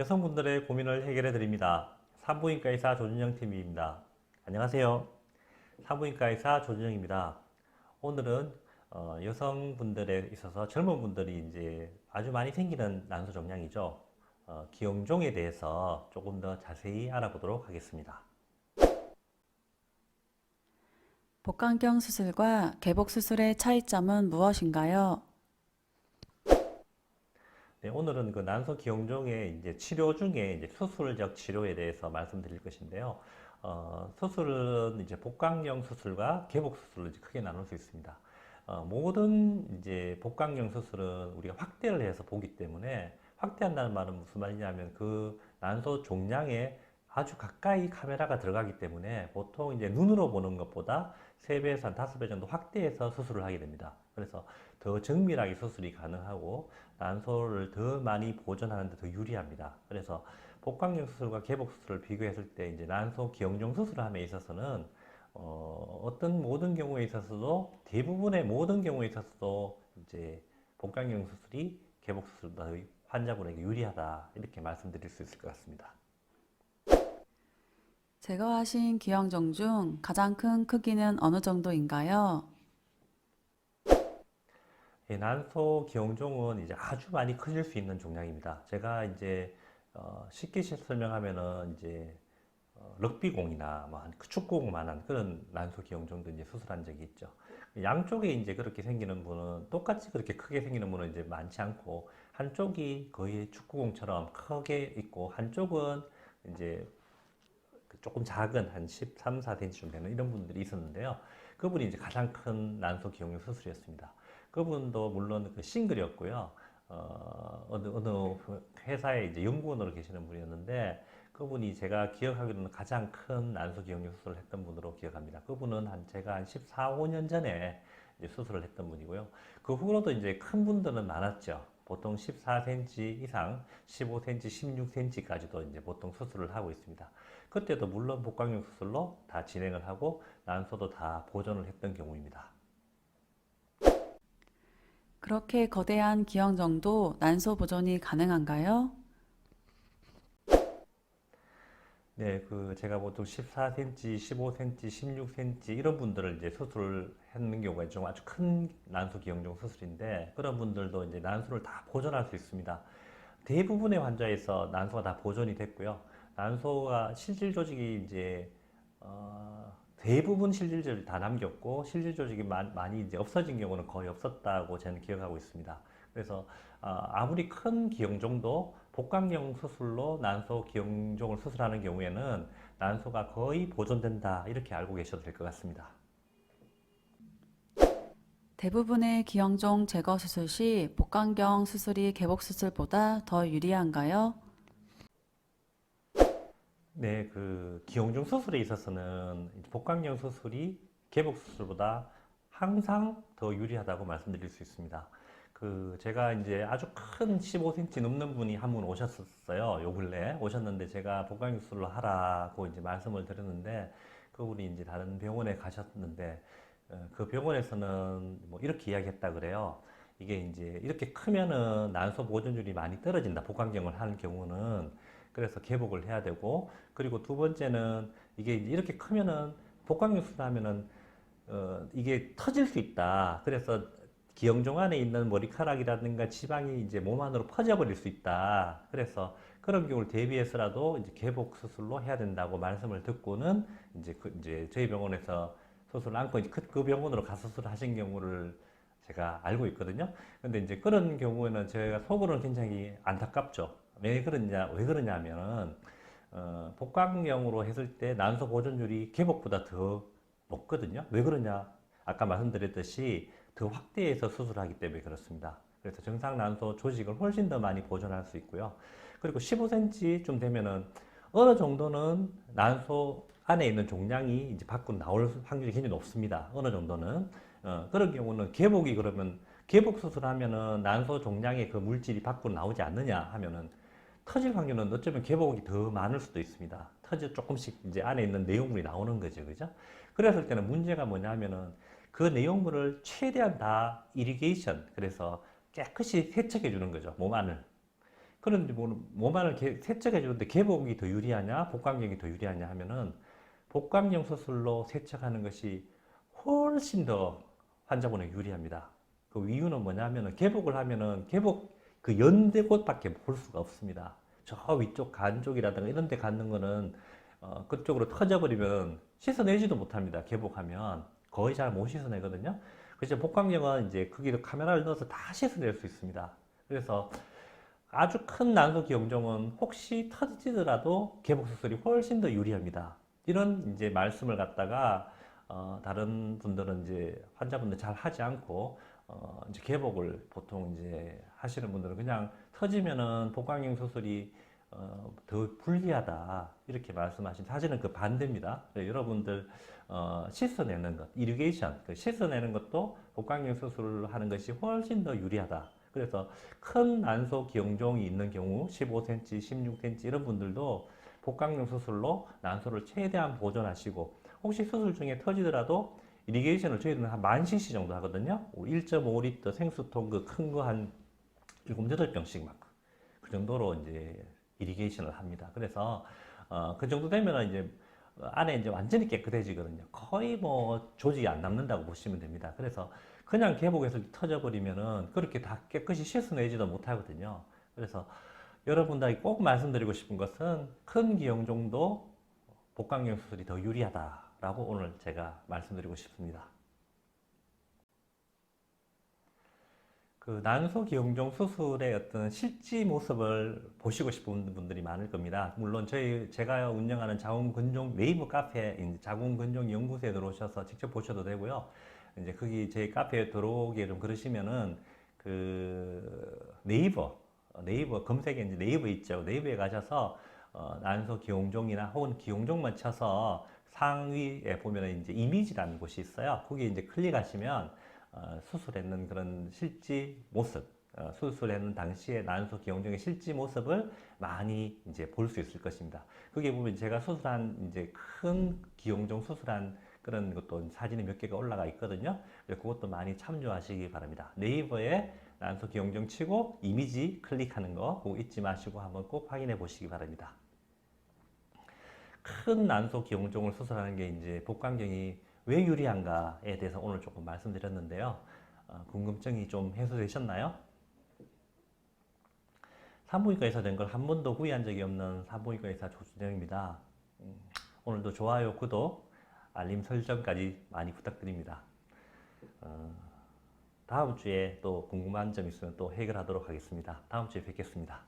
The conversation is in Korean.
여성분들의 고민을 해결해 드립니다. 산부인과 의사 조준영 팀입니다. 안녕하세요. 산부인과 의사 조준영입니다. 오늘은 어, 여성분들에 있어서 젊은 분들이 이제 아주 많이 생기는 난소 종양이죠. 어, 기형종에 대해서 조금 더 자세히 알아보도록 하겠습니다. 복강경 수술과 개복 수술의 차이점은 무엇인가요? 네, 오늘은 그 난소 기형종의 이제 치료 중에 이제 수술적 치료에 대해서 말씀드릴 것인데요. 어, 수술은 이제 복강경 수술과 개복 수술로 이제 크게 나눌 수 있습니다. 어, 모든 이제 복강경 수술은 우리가 확대를 해서 보기 때문에 확대한다는 말은 무슨 말이냐면 그 난소 종양에 아주 가까이 카메라가 들어가기 때문에 보통 이제 눈으로 보는 것보다 3배에서 한 5배 정도 확대해서 수술을 하게 됩니다. 그래서 더 정밀하게 수술이 가능하고 난소를 더 많이 보존하는 데 더 유리합니다. 그래서 복강경 수술과 개복 수술을 비교했을 때 이제 난소 기형종 수술을 함에 있어서는 어, 어떤 모든 경우에 있어서도 대부분의 모든 경우에 있어서도 이제 복강경 수술이 개복 수술보다 환자분에게 유리하다 이렇게 말씀드릴 수 있을 것 같습니다. 제거하신 기형종 중 가장 큰 크기는 어느 정도인가요? 예, 난소 기형종은 이제 아주 많이 커질 수 있는 종양입니다. 제가 이제 어, 쉽게 설명하면은 이제 어, 럭비공이나 뭐한 축구공만한 그런 난소 기형종도 이제 수술한 적이 있죠. 양쪽에 이제 그렇게 생기는 분은 똑같이 그렇게 크게 생기는 분은 이제 많지 않고 한쪽이 거의 축구공처럼 크게 있고 한쪽은 이제 그 조금 작은 한 13, 4cm 좀 되는 이런 분들이 있었는데요. 그분이 이제 가장 큰 난소 기형종 수술이었습니다. 그분도 물론 그 싱글이었고요. 어, 어느, 어느 회사에 이제 연구원으로 계시는 분이었는데 그분이 제가 기억하기로는 가장 큰 난소 기형종 수술을 했던 분으로 기억합니다. 그분은 한 제가 한 14, 5년 전에 수술을 했던 분이고요. 그 후로도 이제 큰 분들은 많았죠. 보통 14cm 이상, 15cm, 16cm까지도 이제 보통 수술을 하고 있습니다. 그때도 물론 복강경 수술로 다 진행을 하고 난소도 다 보존을 했던 경우입니다. 그렇게 거대한 기형종도 난소 보존이 가능한가요? 네, 그 제가 보통 14cm, 15cm, 16cm 이런 분들을 이제 수술을 하는 경우가 좀 아주 큰 난소 기형종 수술인데 그런 분들도 이제 난소를 다 보존할 수 있습니다. 대부분의 환자에서 난소가 다 보존이 됐고요. 난소가 실질 조직이 이제 어, 대부분 실질 조직이 다 남겼고 실질 조직이 많- 많이 이제 없어진 경우는 거의 없었다고 저는 기억하고 있습니다. 그래서 어, 아무리 큰 기형종도 복강경 수술로 난소 기형종을 수술하는 경우에는 난소가 거의 보존된다 이렇게 알고 계셔도 될 것 같습니다. 대부분의 기형종 제거 수술 시 복강경 수술이 개복 수술보다 더 유리한가요? 네, 그 기형종 수술에 있어서는 복강경 수술이 개복 수술보다 항상 더 유리하다고 말씀드릴 수 있습니다. 그 제가 이제 아주 큰 15cm 넘는 분이 한 분 오셨었어요. 요 근래 오셨는데 제가 복강경 수술을 하라고 이제 말씀을 드렸는데 그분이 이제 다른 병원에 가셨는데 어, 그 병원에서는 뭐 이렇게 이야기했다 그래요. 이게 이제 이렇게 크면은 난소 보존율이 많이 떨어진다. 복강경을 하는 경우는 그래서 개복을 해야 되고 그리고 두 번째는 이게 이렇게 크면은 복강경 수술하면은 어, 이게 터질 수 있다. 그래서 기형종 안에 있는 머리카락이라든가 지방이 이제 몸 안으로 퍼져버릴 수 있다. 그래서 그런 경우를 대비해서라도 이제 개복 수술로 해야 된다고 말씀을 듣고는 이제 그 이제 저희 병원에서 수술을 안고 이제 그, 그 병원으로 가서 수술을 하신 경우를 제가 알고 있거든요. 근데 이제 그런 경우에는 제가 속으로는 굉장히 안타깝죠. 왜 그러냐, 왜 그러냐면은, 어, 복강경으로 했을 때 난소 보존율이 개복보다 더 높거든요. 왜 그러냐? 아까 말씀드렸듯이 더 확대해서 수술하기 때문에 그렇습니다. 그래서 정상 난소 조직을 훨씬 더 많이 보존할 수 있고요. 그리고 15cm쯤 되면은 어느 정도는 난소 안에 있는 종양이 이제 밖으로 나올 확률이 굉장히 높습니다. 어느 정도는. 어, 그런 경우는 개복이 그러면 개복 수술하면은 난소 종양의 그 물질이 밖으로 나오지 않느냐 하면은 터질 확률은 어쩌면 개복이 더 많을 수도 있습니다. 터져 조금씩 이제 안에 있는 내용물이 나오는 거죠. 그죠? 그랬을 때는 문제가 뭐냐면은 그 내용물을 최대한 다 이리게이션, 그래서 깨끗이 세척해 주는 거죠. 몸 안을. 그런데 뭐 몸안을 개- 세척해 주는데 개복이 더 유리하냐, 복강경이 더 유리하냐 하면은 복강경 수술로 세척하는 것이 훨씬 더 환자분에게 유리합니다. 그 이유는 뭐냐면은 개복을 하면은 개복 그 연대 곳밖에 볼 수가 없습니다. 저 위쪽 간 쪽이라든가 이런 데 갖는 거는 어, 그쪽으로 터져버리면 씻어내지도 못합니다. 개복하면 거의 잘 못 씻어내거든요. 그래서 복강경은 이제 거기를 카메라를 넣어서 다 씻어낼 수 있습니다. 그래서 아주 큰 난소 기형종은 혹시 터지더라도 개복 수술이 훨씬 더 유리합니다. 이런 이제 말씀을 갖다가 어, 다른 분들은 이제 환자분들 잘 하지 않고 어, 이제 개복을 보통 이제 하시는 분들은 그냥 터지면은 복강경 수술이 어, 더 불리하다 이렇게 말씀하신 사실은 그 반대입니다. 그래서 여러분들 어, 씻어내는 것, 이리게이션, 그 씻어내는 것도 복강경 수술을 하는 것이 훨씬 더 유리하다. 그래서 큰 난소 기형종이 있는 경우 15cm, 16cm 이런 분들도 복강경 수술로 난소를 최대한 보존하시고 혹시 수술 중에 터지더라도 이리게이션을 저희들은 한 만 cc 정도 하거든요. 1.5리터 생수통 그 큰 거 한 7, 8병씩 막 그 정도로 이제 이리게이션을 합니다. 그래서 어, 그 정도 되면은 이제 안에 이제 완전히 깨끗해지거든요. 거의 뭐 조직이 안 남는다고 보시면 됩니다. 그래서 그냥 개복에서 터져버리면은 그렇게 다 깨끗이 씻어내지도 못하거든요. 그래서 여러분들에게 꼭 말씀드리고 싶은 것은 큰 기형종도 복강경 수술이 더 유리하다 라고 오늘 제가 말씀드리고 싶습니다. 그 난소 기형종 수술의 어떤 실제 모습을 보시고 싶은 분들이 많을 겁니다. 물론 저희 제가 운영하는 자궁근종 네이버 카페 자궁근종 연구소에 들어오셔서 직접 보셔도 되고요. 이제 거기 제 카페에 들어오게 좀 그러시면은 그 네이버 네이버 검색에 이제 네이버 있죠. 네이버에 가셔서 어, 난소 기용종이나 혹은 기용종만 쳐서 상위에 보면은 이제 이미지라는 곳이 있어요. 거기 이제 클릭하시면 어, 수술했는 그런 실제 모습, 어, 수술했는 당시에 난소 기용종의 실제 모습을 많이 이제 볼 수 있을 것입니다. 거기에 보면 제가 수술한 이제 큰 기용종 수술한 그런 것도 사진이 몇 개가 올라가 있거든요. 그것도 많이 참조하시기 바랍니다. 네이버에 난소 기용종 치고 이미지 클릭하는 거 그거 잊지 마시고 한번 꼭 확인해 보시기 바랍니다. 큰 난소 기용종을 수술하는 게 이제 복강경이 왜 유리한가에 대해서 오늘 조금 말씀드렸는데요. 어, 궁금증이 좀 해소되셨나요? 산부인과 의사 된 걸 한 번도 후회한 적이 없는 산부인과 의사 조준영입니다. 음, 오늘도 좋아요, 구독, 알림 설정까지 많이 부탁드립니다. 어, 다음 주에 또 궁금한 점 있으면 또 해결하도록 하겠습니다. 다음 주에 뵙겠습니다.